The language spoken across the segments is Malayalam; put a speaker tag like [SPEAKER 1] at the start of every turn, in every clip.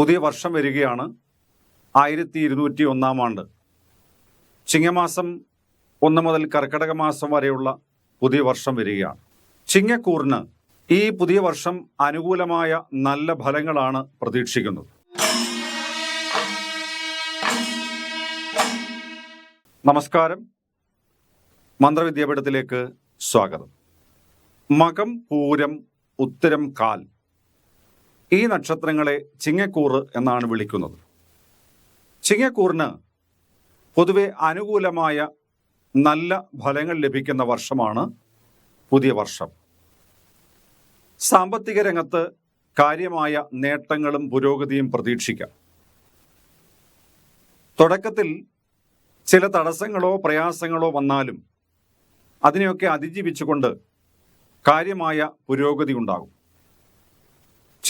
[SPEAKER 1] പുതിയ വർഷം വരികയാണ് ആയിരത്തി ഇരുന്നൂറ്റി ഒന്നാം ആണ്ട്. ചിങ്ങമാസം ഒന്ന് മുതൽ കർക്കിടക മാസം വരെയുള്ള പുതിയ വർഷം വരികയാണ്. ചിങ്ങക്കൂറിന് ഈ പുതിയ വർഷം അനുകൂലമായ നല്ല ഫലങ്ങളാണ് പ്രതീക്ഷിക്കുന്നത്. നമസ്കാരം. മന്ത്രവിദ്യാപീഠത്തിലേക്ക് സ്വാഗതം. മകം പൂരം ഉത്തരം കാൽ. ഈ നക്ഷത്രങ്ങളെ ചിങ്ങക്കൂറ് എന്നാണ് വിളിക്കുന്നത്. ചിങ്ങക്കൂറിന് പൊതുവെ അനുകൂലമായ നല്ല ഫലങ്ങൾ ലഭിക്കുന്ന വർഷമാണ് പുതിയ വർഷം. സാമ്പത്തിക രംഗത്ത് കാര്യമായ നേട്ടങ്ങളും പുരോഗതിയും പ്രതീക്ഷിക്കാം. തുടക്കത്തിൽ ചില തടസ്സങ്ങളോ പ്രയാസങ്ങളോ വന്നാലും അതിനെയൊക്കെ അതിജീവിച്ചുകൊണ്ട് കാര്യമായ പുരോഗതി ഉണ്ടാകും.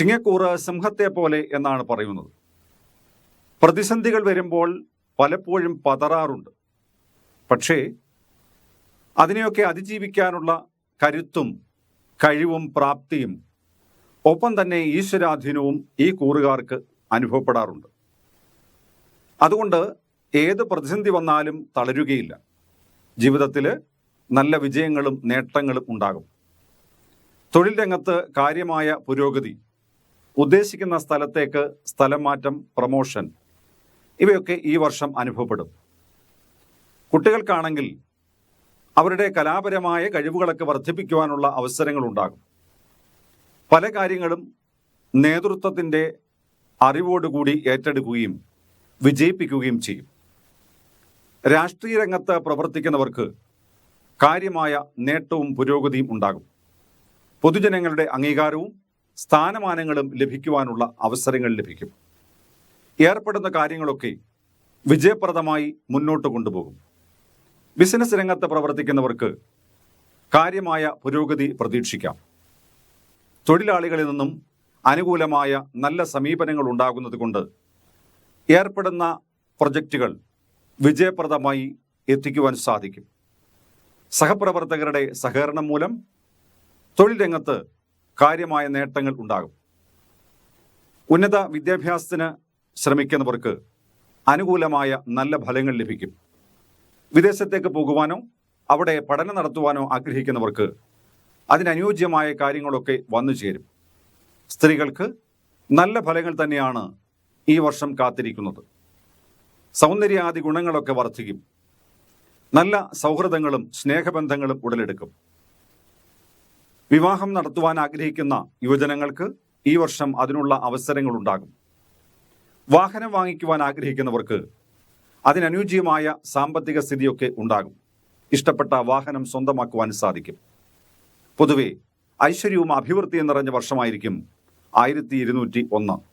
[SPEAKER 1] ചിങ്ങക്കൂറ് സിംഹത്തെ പോലെ എന്നാണ് പറയുന്നത്. പ്രതിസന്ധികൾ വരുമ്പോൾ പലപ്പോഴും പതറാറുണ്ട്. പക്ഷേ അതിനെയൊക്കെ അതിജീവിക്കാനുള്ള കരുത്തും കഴിവും പ്രാപ്തിയും ഒപ്പം തന്നെ ഈശ്വരാധീനവും ഈ കൂറുകാർക്ക് അനുഭവപ്പെടാറുണ്ട്. അതുകൊണ്ട് ഏത് പ്രതിസന്ധി വന്നാലും തളരുകയില്ല. ജീവിതത്തിൽ നല്ല വിജയങ്ങളും നേട്ടങ്ങളും ഉണ്ടാകും. തൊഴിൽ രംഗത്ത് കാര്യമായ പുരോഗതി ഉദ്ദേശിക്കുന്ന സ്ഥലത്തേക്ക് സ്ഥലം മാറ്റം പ്രമോഷൻ ഇവയൊക്കെ ഈ വർഷം അനുഭവപ്പെടും. കുട്ടികൾക്കാണെങ്കിൽ അവരുടെ കലാപരമായ കഴിവുകളൊക്കെ വർദ്ധിപ്പിക്കുവാനുള്ള അവസരങ്ങൾ ഉണ്ടാകും പല കാര്യങ്ങളും നേതൃത്വത്തിന്റെ അറിവോടുകൂടി ഏറ്റെടുക്കുകയും വിജയിപ്പിക്കുകയും ചെയ്യും. രാഷ്ട്രീയ രംഗത്ത് പ്രവർത്തിക്കുന്നവർക്ക് കാര്യമായ നേട്ടവും പുരോഗതിയും ഉണ്ടാകും. പൊതുജനങ്ങളുടെ അംഗീകാരവും സ്ഥാനമാനങ്ങളും ലഭിക്കുവാനുള്ള അവസരങ്ങൾ ലഭിക്കും. ഏർപ്പെടുന്ന കാര്യങ്ങളൊക്കെ വിജയപ്രദമായി മുന്നോട്ട് കൊണ്ടുപോകും. ബിസിനസ് രംഗത്ത് പ്രവർത്തിക്കുന്നവർക്ക് കാര്യമായ പുരോഗതി പ്രതീക്ഷിക്കാം. തൊഴിലാളികളിൽ നിന്നും അനുകൂലമായ നല്ല സമീപനങ്ങൾ ഉണ്ടാകുന്നത് കൊണ്ട് ഏർപ്പെടുന്ന പ്രൊജക്റ്റുകൾ വിജയപ്രദമായി എത്തിക്കുവാൻ സാധിക്കും. സഹപ്രവർത്തകരുടെ സഹകരണം മൂലം തൊഴിൽ രംഗത്ത് കാര്യമായ നേട്ടങ്ങൾ ഉണ്ടാകും. ഉന്നത വിദ്യാഭ്യാസത്തിന് ശ്രമിക്കുന്നവർക്ക് അനുകൂലമായ നല്ല ഫലങ്ങൾ ലഭിക്കും. വിദേശത്തേക്ക് പോകുവാനോ അവിടെ പഠനം നടത്തുവാനോ ആഗ്രഹിക്കുന്നവർക്ക് അതിനനുയോജ്യമായ കാര്യങ്ങളൊക്കെ വന്നു ചേരും. സ്ത്രീകൾക്ക് നല്ല ഫലങ്ങൾ തന്നെയാണ് ഈ വർഷം കാത്തിരിക്കുന്നത്. സൗന്ദര്യാദി ഗുണങ്ങളൊക്കെ വർദ്ധിക്കും. നല്ല സൗഹൃദങ്ങളും സ്നേഹബന്ധങ്ങളും ഉടലെടുക്കും. വിവാഹം നടത്തുവാൻ ആഗ്രഹിക്കുന്ന യുവജനങ്ങൾക്ക് ഈ വർഷം അതിനുള്ള അവസരങ്ങൾ ഉണ്ടാകും വാഹനം വാങ്ങിക്കുവാൻ ആഗ്രഹിക്കുന്നവർക്ക് അതിനനുയോജ്യമായ സാമ്പത്തിക സ്ഥിതിയൊക്കെ ഉണ്ടാകും. ഇഷ്ടപ്പെട്ട വാഹനം സ്വന്തമാക്കുവാൻ സാധിക്കും. പൊതുവെ ഐശ്വര്യവും അഭിവൃദ്ധിയും നിറഞ്ഞ വർഷമായിരിക്കും ആയിരത്തി ഇരുന്നൂറ്റി ഒന്ന്.